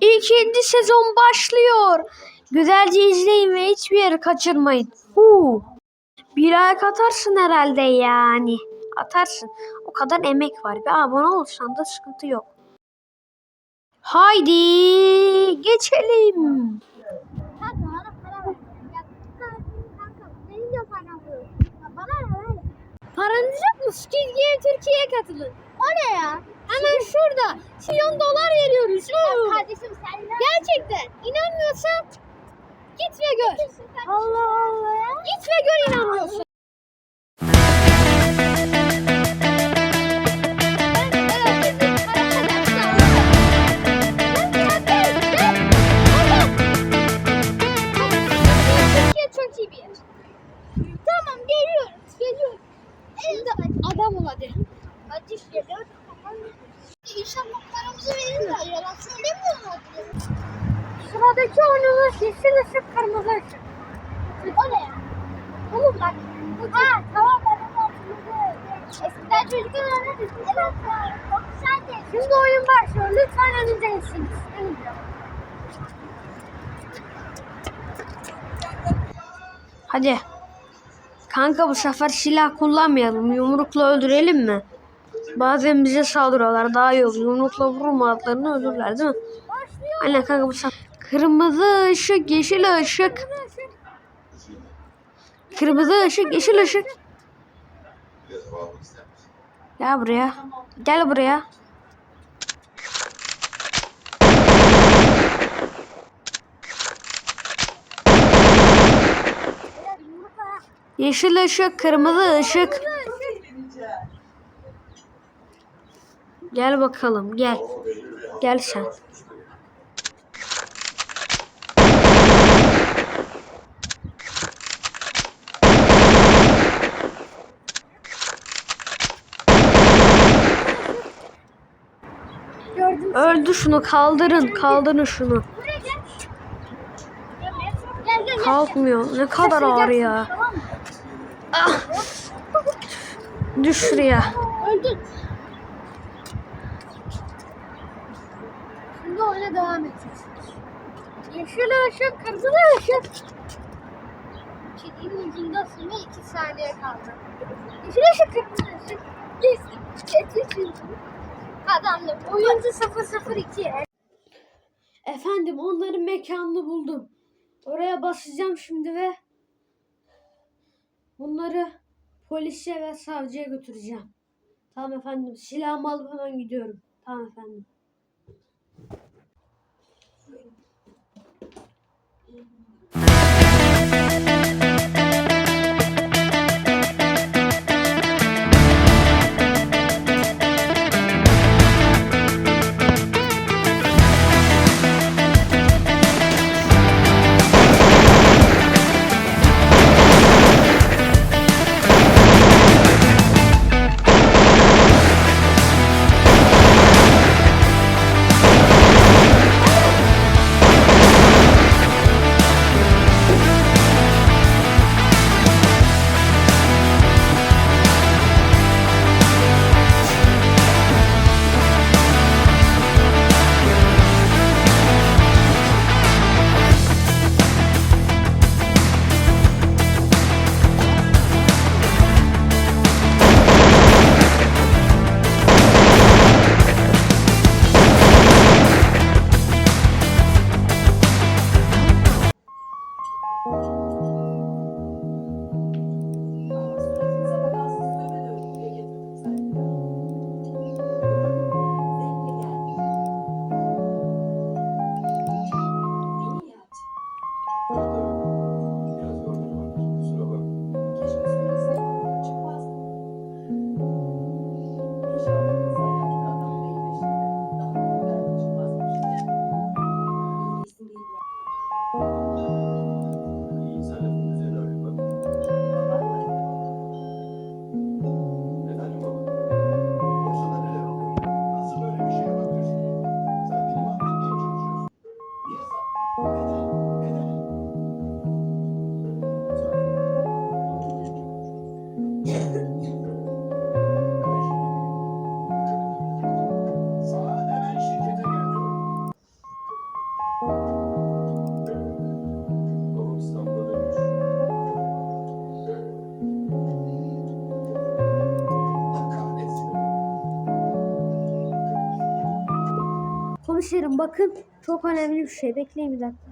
İkinci sezon başlıyor. Güzelce izleyin ve hiçbir yeri kaçırmayın. Huu. Bir ay atarsın herhalde yani. Atarsın. O kadar emek var. Bir abone olsan da sıkıntı yok. Haydi geçelim. Paranız yok mu? Game Türkiye'ye katılın. O ne ya? Hemen şurada. Milyon dolar veriyoruz. Ya kardeşim sen? Gerçekten. İnanmıyorsan git ve gör. Allah Allah Sıradaki oyunumuz yeşil ışık kırmızı ışık. O ne ya? Oğlum bak. Ha tamam ben onu hatırladım. Eskiden çocuklar oynardı. Evet. Çok güzeldi. Şimdi oyun başlıyor. Lütfen önünüze geçiniz. Hadi. Kanka bu sefer silah kullanmayalım. Yumrukla öldürelim mi? Bazen bize saldırıyorlar. Daha iyi olur. Yumrukla vurmadıklarını öldürürler değil mi? Aynen kanka bu sefer. Kırmızı ışık, yeşil ışık. Kırmızı ışık, yeşil ışık. Gel buraya. Gel buraya. Yeşil ışık, kırmızı ışık. Gel bakalım, gel. Gel sen. Öldü şunu, kaldırın, kaldırın şunu. Kalkmıyor. Ne kadar ağır ya. Ah. Düş şuraya. Öldün. Şimdi oyuna devam edeceğiz. Yeşil ışık, kırmızı ışık. Kedinin ucunda sonra iki saniye kaldı. Yeşil ışık, kırmızı ışık. Geçtim. Geçtim adamdım. Oyuncu 002. Efendim onların mekanını buldum. Oraya basacağım şimdi ve bunları polise ve savcıya götüreceğim. Tamam efendim. Silahımı alıp hemen gidiyorum. Tamam efendim. Komiserim bakın çok önemli bir şey. Bekleyin bir dakika.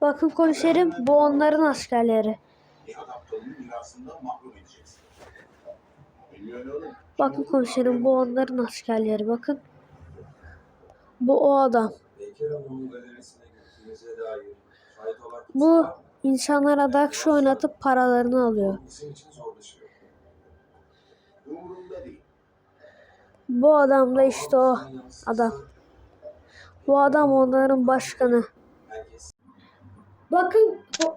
Bakın komiserim bu onların askerleri. Bakın komiserim bu onların askerleri. Bakın. Bu o adam. Bu insanlara dakşı oynatıp paralarını alıyor. Bu adam da işte o adam. Bu adam onların başkanı. Bakın bu-